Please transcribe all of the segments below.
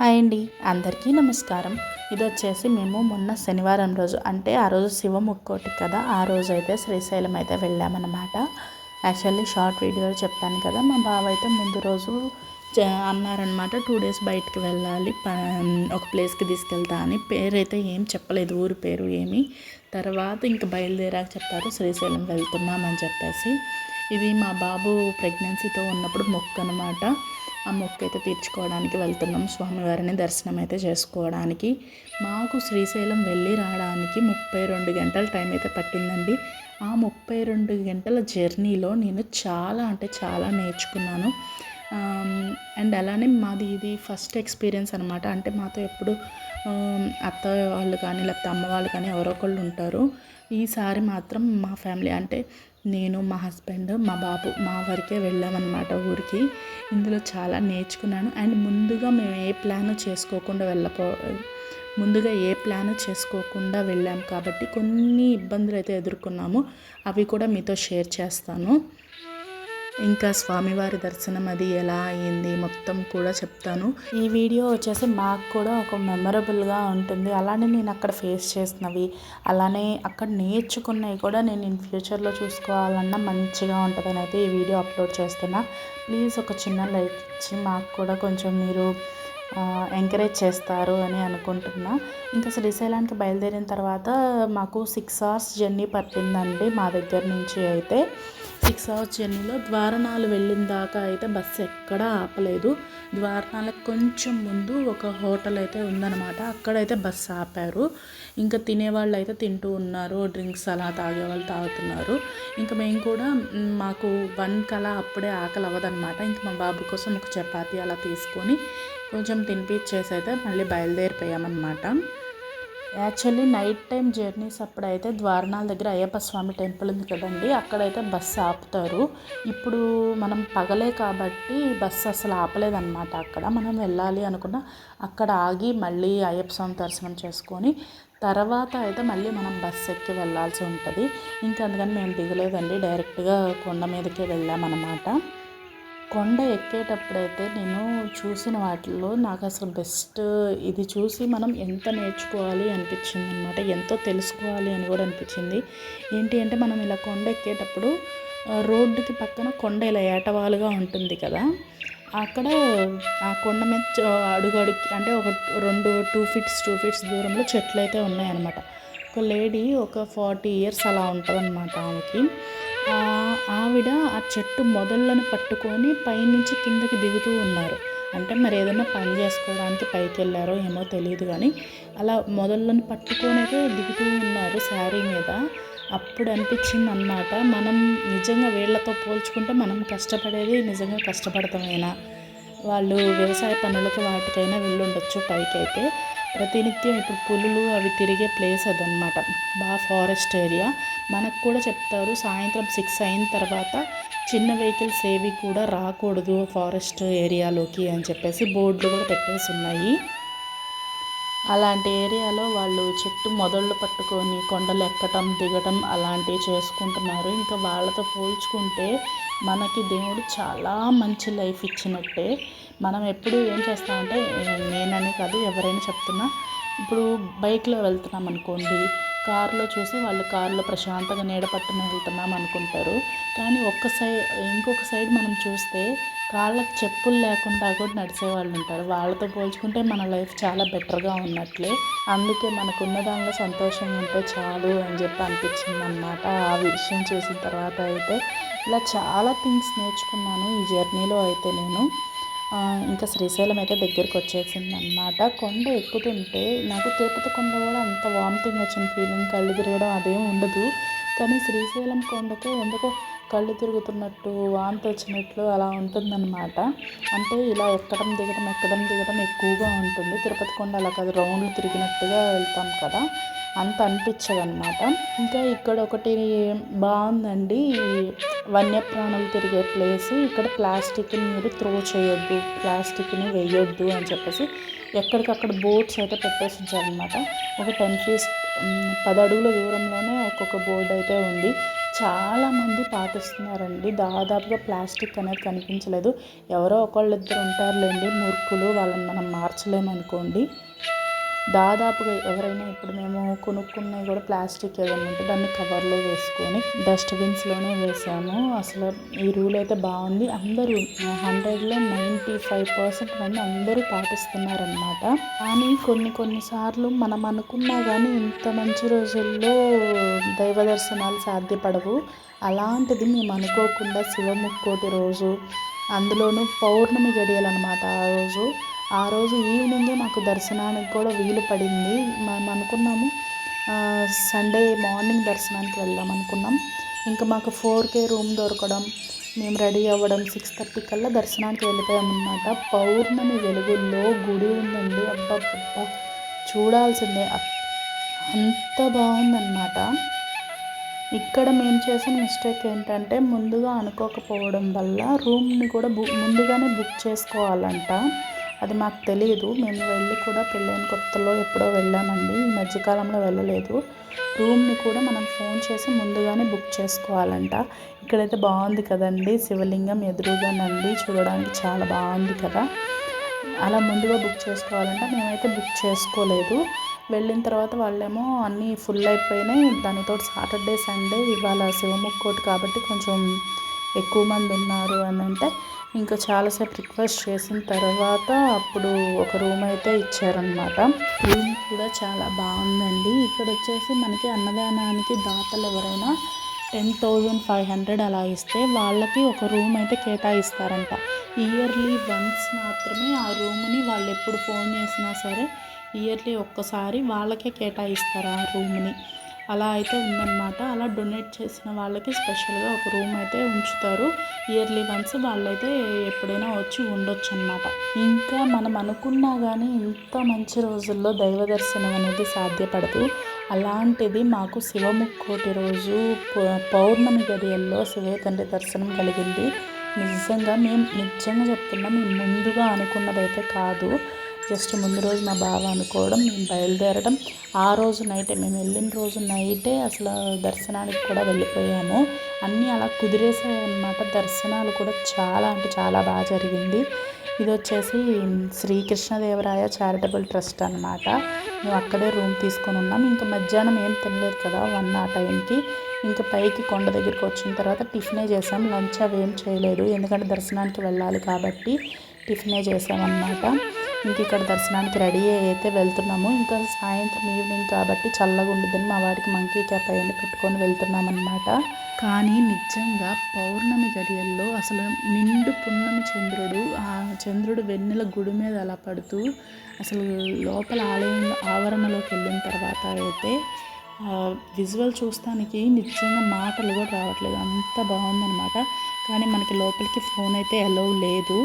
Hi అండి అందరికీ నమస్కారం. ఇది వచ్చేసి మేము మొన్న శనివారం రోజు అంటే ఆ రోజు శివ ముక్కోటి కదా ఆ రోజు అయితే శ్రీశైలం అయితే వెళ్ళామన్నమాట. యాక్చువల్లీ షార్ట్ వీడియో చెప్పాను కదా మా బావ అయితే ముందు రోజు అన్నారనమాట టూ డేస్ బయటికి వెళ్ళాలి ప- ఒక ప్లేస్కి తీసుకెళ్తా అని. పేరైతే ఏం చెప్పలేదు ఊరి పేరు ఏమి. తర్వాత ఇంక బయలుదేరాక చెప్తారు శ్రీశైలం వెళ్తున్నామని చెప్పేసి. ఇది మా బాబు ప్రెగ్నెన్సీతో ఉన్నప్పుడు మొక్క అనమాట ఆ మొక్క అయితే తీర్చుకోవడానికి వెళ్తున్నాం స్వామివారిని దర్శనం అయితే చేసుకోవడానికి. మాకు శ్రీశైలం వెళ్ళి రావడానికి ముప్పై రెండు గంటల టైం అయితే పట్టిందండి. ఆ ముప్పై రెండు గంటల జర్నీలో నేను చాలా అంటే చాలా నేర్చుకున్నాను. అండ్ అలానే మాది ఇది ఫస్ట్ ఎక్స్పీరియన్స్ అనమాట అంటే మాతో ఎప్పుడు అత్త వాళ్ళు కానీ లేకపోతే అమ్మ వాళ్ళు కానీ ఎవరో ఒకళ్ళు ఉంటారు. ఈసారి మాత్రం మా ఫ్యామిలీ అంటే నేను మా హస్బెండ్ మా బాబు మా వరకే వెళ్ళామన్నమాట ఊరికి. ఇందులో చాలా నేర్చుకున్నాను. అండ్ ముందుగా మేము ఏ ప్లాన్ చేసుకోకుండా వెళ్ళపో ముందుగా ఏ ప్లాన్ చేసుకోకుండా వెళ్ళాం కాబట్టి కొన్ని ఇబ్బందులు అయితే ఎదుర్కొన్నాము. అవి కూడా మీతో షేర్ చేస్తాను. ఇంకా స్వామివారి దర్శనం అది ఎలా అయింది మొత్తం కూడా చెప్తాను. ఈ వీడియో వచ్చేసి మాకు కూడా ఒక మెమరబుల్గా ఉంటుంది. అలానే నేను అక్కడ ఫేస్ చేసినవి అలానే అక్కడ నేర్చుకున్నవి కూడా నేను ఇన్ ఫ్యూచర్లో చూసుకోవాలన్నా మంచిగా ఉంటుందని అయితే ఈ వీడియో అప్లోడ్ చేస్తున్నా. ప్లీజ్ ఒక చిన్న లైక్ ఇచ్చి మాకు కూడా కొంచెం మీరు ఎంకరేజ్ చేస్తారు అని అనుకుంటున్నా. ఇంకా శ్రీశైలానికి బయలుదేరిన తర్వాత మాకు సిక్స్ అవర్స్ జర్నీ పట్టిందండి మా దగ్గర నుంచి అయితే. సిక్స్ అవర్స్ జర్నీలో ద్వారణాలు వెళ్ళిన దాకా అయితే బస్సు ఎక్కడా ఆపలేదు. ద్వారణాలకు కొంచెం ముందు ఒక హోటల్ అయితే ఉందన్నమాట. అక్కడైతే బస్సు ఆపారు. ఇంకా తినేవాళ్ళు అయితే తింటూ ఉన్నారు. డ్రింక్స్ అలా తాగేవాళ్ళు తాగుతున్నారు. ఇంకా మేము కూడా మాకు వన్ కలా అప్పుడే ఆకలి అవ్వదన్నమాట. ఇంకా మా బాబు కోసం ఒక చపాతి అలా తీసుకొని కొంచెం తినిపించేసి అయితే మళ్ళీ బయలుదేరిపోయామన్నమాట. యాక్చువల్లీ నైట్ టైం జర్నీస్ అప్పుడైతే ద్వారణాల దగ్గర అయ్యప్ప స్వామి టెంపుల్ ఉంది కదండి అక్కడైతే బస్సు ఆపుతారు. ఇప్పుడు మనం పగలే కాబట్టి బస్సు అసలు ఆపలేదన్నమాట అక్కడ. మనం వెళ్ళాలి అనుకున్న అక్కడ ఆగి మళ్ళీ అయ్యప్ప స్వామి దర్శనం చేసుకొని తర్వాత అయితే మళ్ళీ మనం బస్సు ఎక్కి వెళ్ళాల్సి ఉంటుంది. ఇంకా అందుకని మేము దిగలేదండి డైరెక్ట్గా కొండ మీదకే వెళ్ళామన్నమాట. కొండ ఎక్కేటప్పుడైతే నేను చూసిన వాటిల్లో నాకు అసలు బెస్ట్ ఇది చూసి మనం ఎంత నేర్చుకోవాలి అనిపించింది అనమాట ఎంతో తెలుసుకోవాలి అని కూడా అనిపించింది. ఏంటి అంటే మనం ఇలా కొండ ఎక్కేటప్పుడు రోడ్డుకి పక్కన కొండ ఇలా ఏటవాలుగా ఉంటుంది కదా. అక్కడ ఆ కొండ మీద అడుగడుగు అంటే ఒక రెండు టూ ఫీట్స్ టూ ఫీట్స్ దూరంలో చెట్లు అయితే ఉన్నాయన్నమాట. ఒక లేడీ ఒక ఫార్టీ ఇయర్స్ అలా ఉంటుందన్నమాట ఆమెకి. ఆవిడ ఆ చెట్టు మొదళ్ళను పట్టుకొని పైనుంచి కిందకి దిగుతూ ఉన్నారు. అంటే మరి ఏదైనా పని చేసుకోవడానికి పైకి వెళ్ళారో ఏమో తెలియదు కానీ అలా మొదళ్ళను పట్టుకొని దిగుతూ ఉన్నారు శారీ మీద. అప్పుడు అనిపించింది అన్నమాట మనం నిజంగా వీళ్ళతో పోల్చుకుంటే మనం కష్టపడేది నిజంగా కష్టపడతామైనా వాళ్ళు వ్యవసాయ పనులకు వాటికైనా వెళ్ళుండొచ్చు పైకి అయితే ప్రతినిత్యం ఇప్పుడు పులులు అవి తిరిగే ప్లేస్ అదనమాట బాగా ఫారెస్ట్ ఏరియా. మనకు కూడా చెప్తారు సాయంత్రం సిక్స్ అయిన తర్వాత చిన్న వెహికల్స్ ఏవి కూడా రాకూడదు ఫారెస్ట్ ఏరియాలోకి అని చెప్పేసి బోర్డులు కూడా పెట్టేసి ఉన్నాయి. అలాంటి ఏరియాలో వాళ్ళు చెట్టు మొదళ్ళు పట్టుకొని కొండలు ఎక్కటం దిగటం అలాంటివి చేసుకుంటున్నారు. ఇంకా వాళ్ళతో పోల్చుకుంటే మనకి దేవుడు చాలా మంచి లైఫ్ ఇచ్చినట్టే. మనం ఎప్పుడు ఏం చేస్తామంటే నేననే కాదు ఎవరైనా చెప్తున్నా. ఇప్పుడు బైక్లో వెళ్తున్నాం అనుకోండి కారులో చూసి వాళ్ళు కారులో ప్రశాంతంగా నీడ పట్టున వెళ్తున్నాం అనుకుంటారు. కానీ ఒక్క సైడ్ ఇంకొక సైడ్ మనం చూస్తే కాళ్ళకి చెప్పులు లేకుండా కూడా నడిచే వాళ్ళు ఉంటారు. వాళ్ళతో పోల్చుకుంటే మన లైఫ్ చాలా బెటర్గా ఉన్నట్లే. అందుకే మనకున్న దానిలో సంతోషంగా ఉంటే చాలు అని చెప్పి అనిపించింది అనమాట ఆ విషయం చూసిన తర్వాత అయితే ఇలా చాలా థింగ్స్ నేర్చుకున్నాను ఈ జర్నీలో అయితే నేను. ఇంకా శ్రీశైలం అయితే దగ్గరికి వచ్చేసింది అనమాట కొండ ఎక్కుతుంటే నాకు తిరుపతి కొండ కూడా అంత వామిటింగ్ వచ్చిన ఫీలింగ్ కళ్ళు తిరగడం అదేం ఉండదు. కానీ శ్రీశైలం కొండకు ఎందుకో కళ్ళు తిరుగుతున్నట్టు వాంతి వచ్చినట్లు అలా ఉంటుందన్నమాట. అంటే ఇలా ఎక్కడం దిగడం ఎక్కడం దిగడం ఎక్కువగా ఉంటుంది. తిరుపతి కొండ అలా కాదు రౌండ్లు తిరిగినట్టుగా వెళ్తాం కదా. అంత అనిపించదు అనమాట ఇంకా ఇక్కడ ఒకటి బాగుందండి. వన్యప్రాణులు తిరిగే ప్లేస్. ఇక్కడ ప్లాస్టిక్ని మీరు త్రో చేయొద్దు ప్లాస్టిక్ని వేయొద్దు అని చెప్పేసి ఎక్కడికక్కడ బోర్డ్స్ అయితే పెట్టేసి ఉంచారనమాట ఒక టెన్ ఫీస్ పది అడుగుల దూరంలోనే ఒక్కొక్క బోర్డు అయితే ఉంది. చాలామంది పాటిస్తున్నారండి. దాదాపుగా ప్లాస్టిక్ అనేది కనిపించలేదు. ఎవరో ఒకళ్ళు ఇద్దరు ఉంటారులేండి. మూర్ఖులు వాళ్ళని మనం మార్చలేమనుకోండి. దాదాపుగా ఎవరైనా ఇప్పుడు మేము కొనుక్కున్నవి కూడా ప్లాస్టిక్ ఏదైనా ఉంటే దాన్ని కవర్లో వేసుకొని డస్ట్బిన్స్లోనే వేసాము. అసలు ఈ రూల్ అయితే బాగుంది. అందరూ హండ్రెడ్లో నైంటీ ఫైవ్ పర్సెంట్ మంది అందరూ పాటిస్తున్నారనమాట కానీ కొన్ని కొన్నిసార్లు మనం అనుకున్నా కానీ ఇంత మంచి రోజుల్లో దైవ దర్శనాలు సాధ్యపడవు. అలాంటిది మేము అనుకోకుండా శివముక్కోటి రోజు అందులోనూ పౌర్ణమి గడియలన్నమాట ఆ రోజు. ఆ రోజు ఈవినింగే మాకు దర్శనానికి కూడా వీలు పడింది. మేము అనుకున్నాము సండే మార్నింగ్ దర్శనానికి వెళ్దాం అనుకున్నాం. ఇంకా మాకు ఫోర్ కే రూమ్ దొరకడం మేము రెడీ అవ్వడం సిక్స్ థర్టీ కల్లా దర్శనానికి వెళ్ళిపోయామన్నమాట. పౌర్ణమి వెలుగుల్లో గుడి ఉందండి. అబ్బా చూడాల్సిందే. అంత బాగుందన్నమాట. ఇక్కడ మేము చేసిన మిస్టేక్ ఏంటంటే ముందుగా అనుకోకపోవడం వల్ల రూమ్ని కూడా బుక్ ముందుగానే బుక్ చేసుకోవాలంట. అది మాకు తెలియదు మేము వెళ్ళి కూడా పెళ్ళైన కొత్తలో ఎప్పుడో వెళ్ళామండి. ఈ మధ్యకాలంలో వెళ్ళలేదు. రూమ్ని కూడా మనం ఫోన్ చేసి ముందుగానే బుక్ చేసుకోవాలంట. ఇక్కడైతే బాగుంది కదండి. శివలింగం ఎదురుగానండి చూడడానికి చాలా బాగుంది కదా. అలా ముందుగా బుక్ చేసుకోవాలంటే. మేమైతే బుక్ చేసుకోలేదు. వెళ్ళిన తర్వాత వాళ్ళేమో అన్నీ ఫుల్ అయిపోయినాయి. దానితో సాటర్డే సండే ఇవాళ శివముక్కోటి కాబట్టి కొంచెం ఎక్కువ మంది ఉన్నారు అని అంటే ఇంకా చాలాసేపు రిక్వెస్ట్ చేసిన తర్వాత అప్పుడు ఒక రూమ్ అయితే ఇచ్చారనమాట రూమ్ కూడా చాలా బాగుందండి. ఇక్కడ వచ్చేసి మనకి అన్నదానానికి దాతలు ఎవరైనా టెన్ థౌజండ్ ఫైవ్ హండ్రెడ్ అలా ఇస్తే వాళ్ళకి ఒక రూమ్ అయితే కేటాయిస్తారంట. ఇయర్లీ వన్స్ మాత్రమే ఆ రూమ్ని వాళ్ళు ఎప్పుడు ఫోన్ చేసినా సరే ఇయర్లీ ఒక్కసారి వాళ్ళకే కేటాయిస్తారు ఆ రూమ్ని. అలా అయితే ఉందన్నమాట. అలా డొనేట్ చేసిన వాళ్ళకి స్పెషల్గా ఒక రూమ్ అయితే ఉంచుతారు. ఇయర్లీ వన్స్ వాళ్ళైతే ఎప్పుడైనా వచ్చి ఉండొచ్చు అనమాట ఇంకా మనం అనుకున్నా కానీ ఇంత మంచి రోజుల్లో దైవ దర్శనం అనేది సాధ్యపడదు. అలాంటిది మాకు శివముక్కోటి రోజు పౌర్ణమి గడియల్లో శివే తండ్రి దర్శనం కలిగింది. నిజంగా మేము నిజంగా చెప్తున్నాం మేము ముందుగా అనుకున్నదైతే కాదు. జస్ట్ ముందు రోజు మా బావ అనుకోవడం మేము బయలుదేరడం. ఆ రోజు నైటే మేము వెళ్ళిన రోజు నైటే అసలు దర్శనానికి కూడా వెళ్ళిపోయాము. అన్నీ అలా కుదిరేసాయి అన్నమాట దర్శనాలు కూడా చాలా అంటే చాలా బాగా జరిగింది. ఇది వచ్చేసి శ్రీకృష్ణదేవరాయ చారిటబుల్ ట్రస్ట్ అనమాట మేము అక్కడే రూమ్ తీసుకొని ఉన్నాం. ఇంకా మధ్యాహ్నం ఏం తినలేదు కదా వన్ ఆ టైంకి ఇంకా పైకి కొండ దగ్గరికి వచ్చిన తర్వాత టిఫినే చేసాం. లంచ్ అవి ఏం చేయలేదు. ఎందుకంటే దర్శనానికి వెళ్ళాలి కాబట్టి టిఫినే చేసామన్నమాట. ఇంక ఇక్కడ దర్శనానికి రెడీ అయితే వెళ్తున్నాము. ఇంకా సాయంత్రం ఈవినింగ్ కాబట్టి చల్లగా ఉండదని మా వాడికి మంకీ క్యాప్ అయ్యండి పెట్టుకొని వెళ్తున్నామన్నమాట. కానీ నిజంగా పౌర్ణమి గడియల్లో అసలు నిండు పున్నమి చంద్రుడు ఆ చంద్రుడు వెన్నెల గుడి మీద అలా పడుతూ అసలు లోపల ఆలయం ఆవరణలోకి వెళ్ళిన తర్వాత అయితే విజువల్ చూస్తానికి నిజంగా మాటలు కూడా రావట్లేదు. అంత బాగుందనమాట కానీ మనకి లోపలికి ఫోన్ అయితే అలౌ లేదు.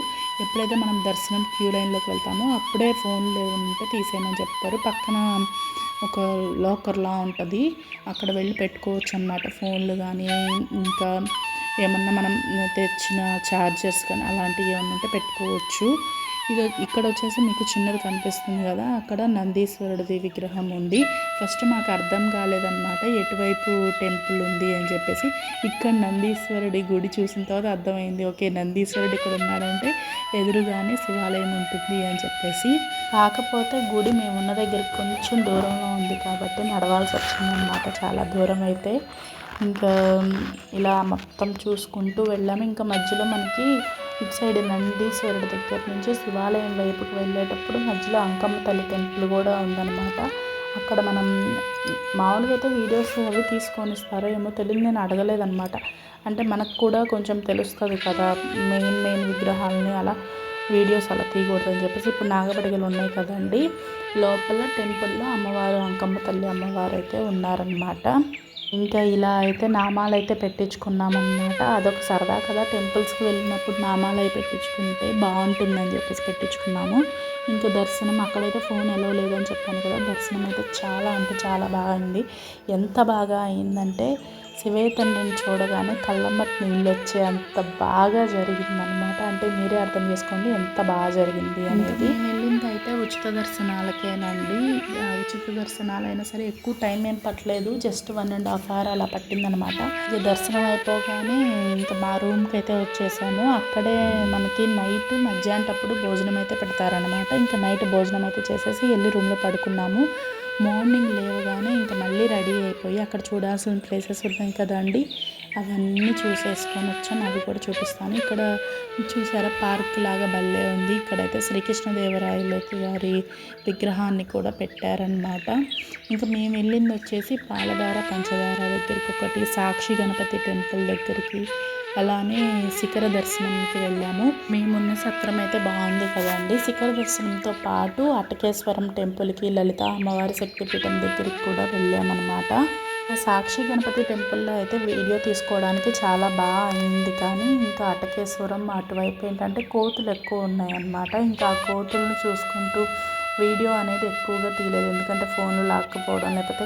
ఎప్పుడైతే మనం దర్శనం క్యూ లైన్లోకి వెళ్తామో అప్పుడే ఫోన్ ఉంటే తీసేయమని చెప్తారు. పక్కన ఒక లాకర్లా ఉంటుంది. అక్కడ వెళ్ళి పెట్టుకోవచ్చు అనమాట ఫోన్లు కానీ ఇంకా ఏమన్నా మనం తెచ్చిన ఛార్జర్స్ కానీ అలాంటివి ఏమన్నా ఉంటే పెట్టుకోవచ్చు. ఇది ఇక్కడ వచ్చేసి మీకు చిన్నది కనిపిస్తుంది కదా అక్కడ నందీశ్వరుడిది విగ్రహం ఉంది. ఫస్ట్ మాకు అర్థం కాలేదన్నమాట ఎటువైపు టెంపుల్ ఉంది అని చెప్పేసి. ఇక్కడ నందీశ్వరుడి గుడి చూసిన తర్వాత అర్థమైంది ఓకే నందీశ్వరుడు ఇక్కడ ఉన్నాడంటే ఎదురుగానే శివాలయం ఉంటుంది అని చెప్పేసి. కాకపోతే గుడి మేము ఉన్న దగ్గర కొంచెం దూరంలో ఉంది కాబట్టి నడవాల్సి వచ్చిందనమాట చాలా దూరం అయితే. ఇంకా ఇలా మొత్తం చూసుకుంటూ వెళ్ళాము. ఇంకా మధ్యలో మనకి ఇటు సైడ్ నందీశ్వరుడి దగ్గర నుంచి శివాలయం వైపుకి వెళ్ళేటప్పుడు మధ్యలో అంకమ్మ తల్లి టెంపుల్ కూడా ఉందన్నమాట. అక్కడ మనం మామూలుగా అయితే వీడియోస్ అవి తీసుకొని ఇస్తారో ఏమో తెలియదు నేను అడగలేదన్నమాట. అంటే మనకు కూడా కొంచెం తెలుస్తుంది కదా మెయిన్ మెయిన్ విగ్రహాలని అలా వీడియోస్ అలా తీయకూడదని చెప్పేసి ఇప్పుడు నాగపడిగలు ఉన్నాయి కదండి. లోపల టెంపుల్లో అమ్మవారు అంకమ్మ తల్లి అమ్మవారు అయితే ఉన్నారనమాట ఇంకా ఇలా అయితే నామాలు అయితే పెట్టించుకున్నామన్నమాట. అదొక సరదా కదా. టెంపుల్స్కి వెళ్ళినప్పుడు నామాలు అవి పెట్టించుకుంటే బాగుంటుందని చెప్పేసి పెట్టించుకున్నాము. ఇంకా దర్శనం అక్కడైతే ఫోన్ ఎలా లేదని చెప్పాను కదా. దర్శనం అయితే చాలా అంటే చాలా బాగా అయింది. ఎంత బాగా అయిందంటే శివయ్య తండ్రిని చూడగానే కళ్ళమ్మటి నీళ్ళు వచ్చే అంత బాగా జరిగిందనమాట అంటే మీరే అర్థం చేసుకోండి ఎంత బాగా జరిగింది అనేది. అయితే ఉచిత దర్శనాలకేనండి. ఆ, ఉచిత దర్శనాలైనా సరే ఎక్కువ టైం ఏం పట్టలేదు. Just one and half hour అలా పట్టిందనమాట. ఇక దర్శనం అయిపోగానే ఇంకా మా రూమ్కి అయితే వచ్చేసాము. అక్కడే మనకి నైట్ మధ్యాహ్నటప్పుడు భోజనం అయితే పెడతారనమాట. ఇంకా నైట్ భోజనం అయితే చేసేసి వెళ్ళి రూమ్లో పడుకున్నాము. మార్నింగ్ లేవగానే ఇంకా మళ్ళీ రెడీ అయిపోయి అక్కడ చూడాల్సిన ప్లేసెస్ ఉన్నాయి కదండి. అవన్నీ చూసేసుకొని వచ్చాను. అవి కూడా చూపిస్తాను. ఇక్కడ చూసారా? పార్క్ లాగా భలే ఉంది. ఇక్కడైతే శ్రీకృష్ణదేవరాయలు వారి విగ్రహాన్ని కూడా పెట్టారనమాట ఇంకా మేము వెళ్ళింది వచ్చేసి పాలధార పంచదార దగ్గరికి ఒకటి సాక్షి గణపతి టెంపుల్ దగ్గరికి. అలానే శిఖర దర్శనంకి వెళ్ళాము. మేమున్న సత్రం అయితే బాగుంది కదండి. శిఖర దర్శనంతో పాటు అటకేశ్వరం టెంపుల్కి లలిత అమ్మవారి శక్తిపీఠం దగ్గరికి కూడా వెళ్ళామన్నమాట. సాక్షి గణపతి టెంపుల్లో అయితే వీడియో తీసుకోవడానికి చాలా బాగా అయింది. కానీ ఇంకా అటకేశ్వరం అటువైపు ఏంటంటే కోతులు ఎక్కువ ఉన్నాయన్నమాట. ఇంకా ఆ కోతులను చూసుకుంటూ వీడియో అనేది ఎక్కువగా తీయలేదు. ఎందుకంటే ఫోన్లు లాక్కపోవడం లేకపోతే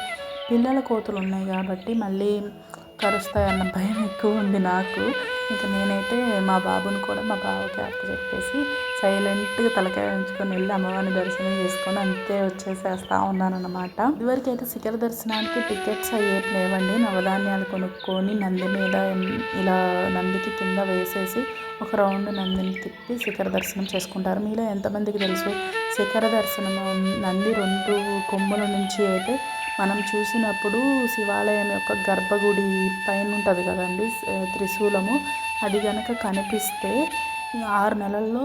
పిల్లల కోతులు ఉన్నాయి కాబట్టి మళ్ళీ కరుస్తాయన్న భయం ఎక్కువ ఉంది నాకు. ఇంకా నేనైతే మా బాబుని కూడా మా బావకి అప్ప చెప్పేసి సైలెంట్గా తలకాయ ఉంచుకొని వెళ్ళి అమ్మవారిని దర్శనం చేసుకొని అంతే వచ్చేసేస్తా ఉన్నానన్నమాట. ఇదివరకు అయితే శిఖర దర్శనానికి టికెట్స్ అయ్యేవి లేవండి. నవధాన్యాలు కొనుక్కొని నంది మీద ఇలా నందికి కింద వేసేసి ఒక రౌండ్ నందిని తిప్పి శిఖర దర్శనం చేసుకుంటారు. మీలో ఎంతమందికి తెలుసు? శిఖర దర్శనం నంది రెండు కొమ్ముల నుంచి అయితే మనం చూసినప్పుడు శివాలయం యొక్క గర్భగుడి పైన ఉంటుంది కదండి త్రిశూలము. అది కనుక కనిపిస్తే ఆరు నెలల్లో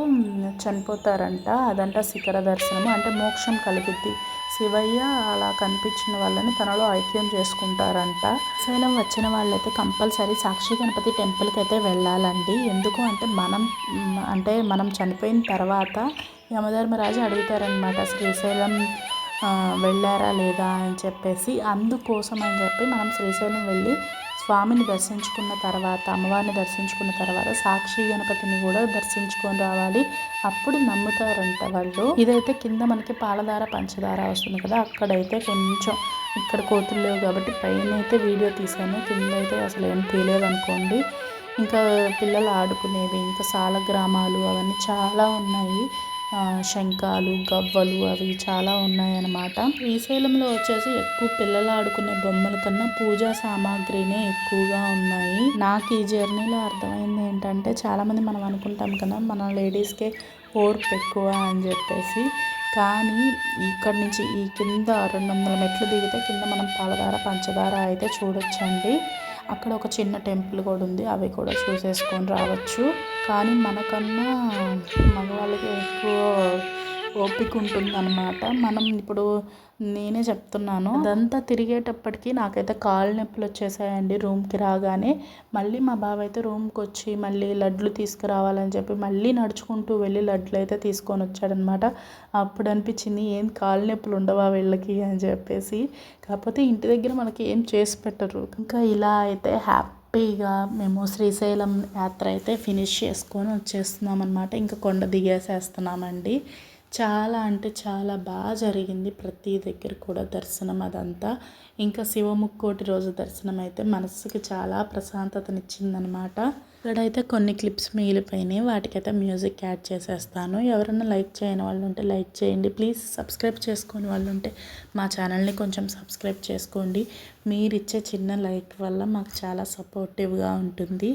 చనిపోతారంట. అదంట శిఖర దర్శనము. అంటే మోక్షం కలిగిద్ది. శివయ్య అలా కనిపించిన వాళ్ళని తనలో ఐక్యం చేసుకుంటారంట. శైలం వచ్చిన వాళ్ళైతే కంపల్సరీ సాక్షి గణపతి టెంపుల్కి అయితే వెళ్ళాలండి. ఎందుకు అంటే మనం అంటే మనం చనిపోయిన తర్వాత యమధర్మరాజు అడుగుతారనమాట శ్రీశైలం వెళ్ళారా లేదా అని చెప్పేసి అందుకోసం అని చెప్పి మనం శ్రీశైలం వెళ్ళి స్వామిని దర్శించుకున్న తర్వాత అమ్మవారిని దర్శించుకున్న తర్వాత సాక్షి గణపతిని కూడా దర్శించుకొని రావాలి. అప్పుడు నమ్ముతారంట వాళ్ళు. ఇదైతే కింద మనకి పాలధార పంచదార వస్తుంది కదా అక్కడైతే కొంచెం ఇక్కడ కోతులు లేవు కాబట్టి పైన అయితే వీడియో తీసాను కింద అయితే అసలు ఏం తీయలేదు అనుకోండి. ఇంకా పిల్లలు ఆడుకునేవి ఇంకా సాల గ్రామాలు అవన్నీ చాలా ఉన్నాయి. శంఖాలు గవ్వలు అవి చాలా ఉన్నాయన్నమాట. శ్రీశైలంలో వచ్చేసి ఎక్కువ పిల్లలు ఆడుకునే బొమ్మల కన్నా పూజా సామాగ్రినే ఎక్కువగా ఉన్నాయి. నాకు ఈ జర్నీలో అర్థమైంది ఏంటంటే చాలామంది మనం అనుకుంటాం కదా మన లేడీస్కే ఓర్పు ఎక్కువ అని చెప్పేసి. కానీ ఇక్కడ నుంచి ఈ కింద రెండు వందల మెట్లు దిగితే కింద మనం పాలధార పంచదార అయితే చూడొచ్చండి. అక్కడ ఒక చిన్న టెంపుల్ కూడా ఉంది అవి కూడా చూసేసుకొని రావచ్చు. కానీ మనకన్నా మగవాళ్ళకి ఎక్కువ ఓపిక ఉంటుందన్నమాట మనం ఇప్పుడు నేనే చెప్తున్నాను. అదంతా తిరిగేటప్పటికి నాకైతే కాళ్ళు నొప్పులు వచ్చేసాయండి రూమ్కి రాగానే. మళ్ళీ మా బావ అయితే రూమ్కి వచ్చి మళ్ళీ లడ్లు తీసుకురావాలని చెప్పి మళ్ళీ నడుచుకుంటూ వెళ్ళి లడ్లు అయితే తీసుకొని వచ్చాడనమాట అప్పుడు అనిపించింది ఏం కాళ్ళు నొప్పులు ఉండవా వీళ్ళకి? అని చెప్పేసి. కాకపోతే ఇంటి దగ్గర మనకి ఏం చేసి పెట్టరు. ఇంకా ఇలా అయితే హ్యాపీగా మేము శ్రీశైలం యాత్ర అయితే ఫినిష్ చేసుకొని వచ్చేస్తున్నాం అనమాట ఇంకా కొండ దిగేసేస్తున్నామండి. చాలా అంటే చాలా బాగా జరిగింది. ప్రతి దగ్గర కూడా దర్శనం అదంతా. ఇంకా శివముక్కోటి రోజు దర్శనం అయితే మనసుకి చాలా ప్రశాంతతనిచ్చిందనమాట. ఇక్కడైతే కొన్ని క్లిప్స్ మిగిలిపోయినాయి. వాటికైతే మ్యూజిక్ యాడ్ చేసేస్తాను. ఎవరైనా లైక్ చేయని వాళ్ళు ఉంటే లైక్ చేయండి. ప్లీజ్ సబ్స్క్రైబ్ చేసుకుని వాళ్ళు ఉంటే మా ఛానల్ని కొంచెం సబ్స్క్రైబ్ చేసుకోండి. మీరు ఇచ్చే చిన్న లైక్ వల్ల మాకు చాలా సపోర్టివ్గా ఉంటుంది.